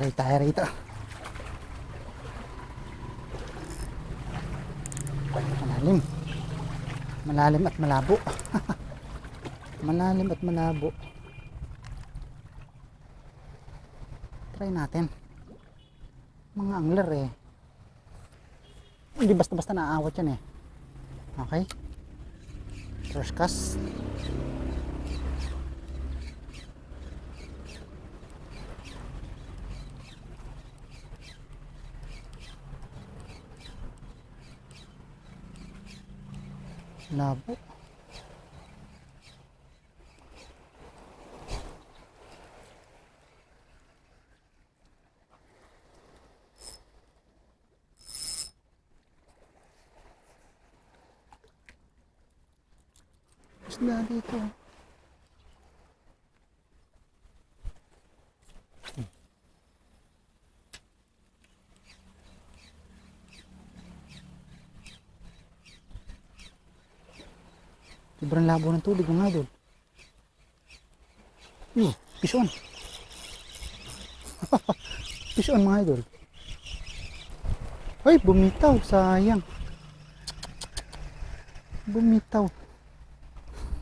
Try tayo rito. Malalim. Malalim at malabo. Malalim at malabo. Try natin. Mga angler eh. Hindi basta-basta naaawat yan eh. Okay. First cast. Labo. Isda dito. Sobrang labo ng tubig mga idol. Uh, pison. pison mga idol. Ay, bumitaw. Sayang. Bumitaw.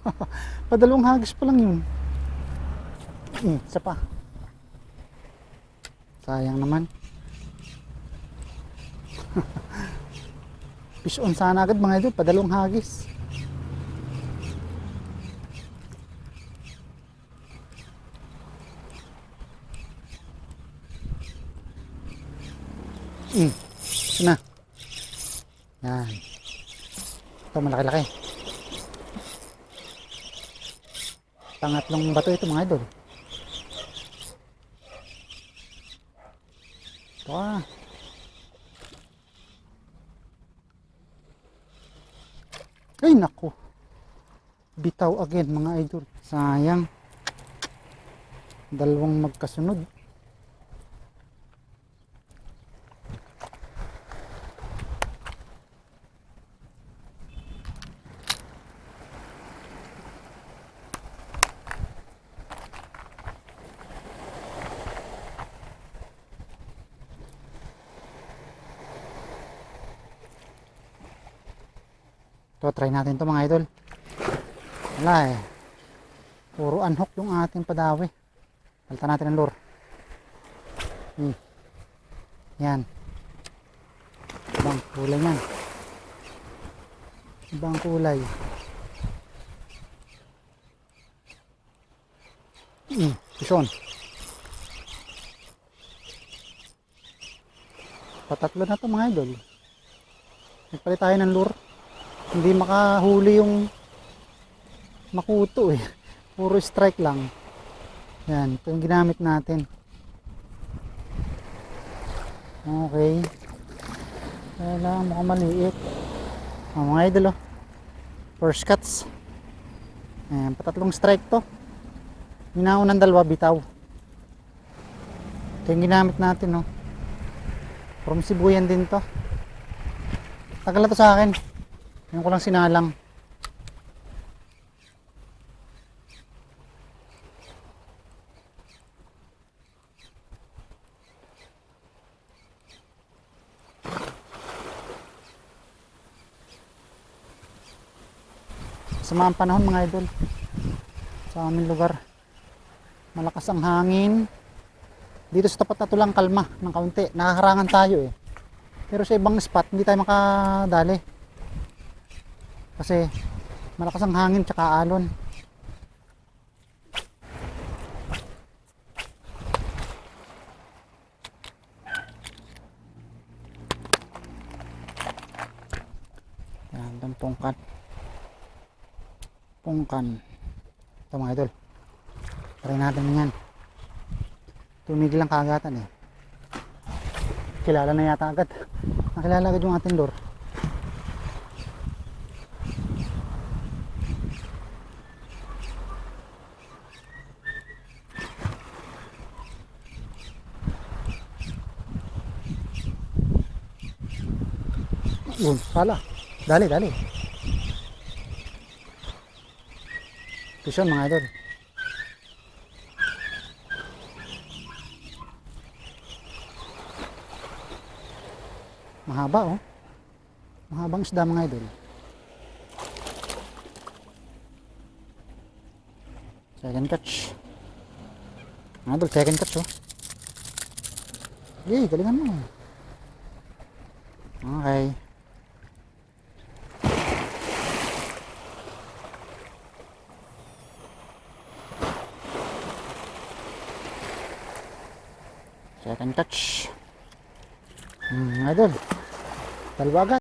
Padalawang hagis pa lang yun. Hmm, isa pa. Sayang naman. Pison sana agad mga idol. Padalawang hagis. Mm. Ito na. Yan. Ito malaki-laki. Pangatlong bato ito mga idol. Ito ah. Ay nako. Bitaw again mga idol. Sayang. Dalawang magkasunod. Ito, try natin to mga idol. Wala eh. Puro unhook yung ating padawi. Palitan natin ang lure. Hmm. Yan. Ibang kulay yan. Ibang kulay. Hmm. Pison. Patatlo na to mga idol. Nagpalit tayo ng lure hindi makahuli yung makuto eh. Puro strike lang. Yan ito yung ginamit natin. Okay. Lang mukhang maliit. Oh, mga idol oh. First cuts. Ayan patatlong strike to. Minaunang dalawa bitaw. Ito yung ginamit natin oh. From Sibuyan din to. Tagal na to sa akin yung ko lang sinalang. Sa mga panahon mga idol, sa aming lugar, malakas ang hangin. Dito sa tapat na to lang kalma ng kaunti. Nakaharangan tayo eh. Pero sa ibang spot, hindi tayo makadali kasi malakas ang hangin tsaka alon. Yan itong pungkan. Pungkan. Ito mga idol. Try natin yan. Tumigil ang kagatan eh. Kilala na yata agad. Nakilala agad yung ating lure Pala. Dali, dali. Pisyon mga idol. Mahaba oh. Mahabang isda mga idol. Second catch. Mga idol, second catch oh. Yay, galingan mo. Okay. Second catch. Hmm, idol. Talbaga.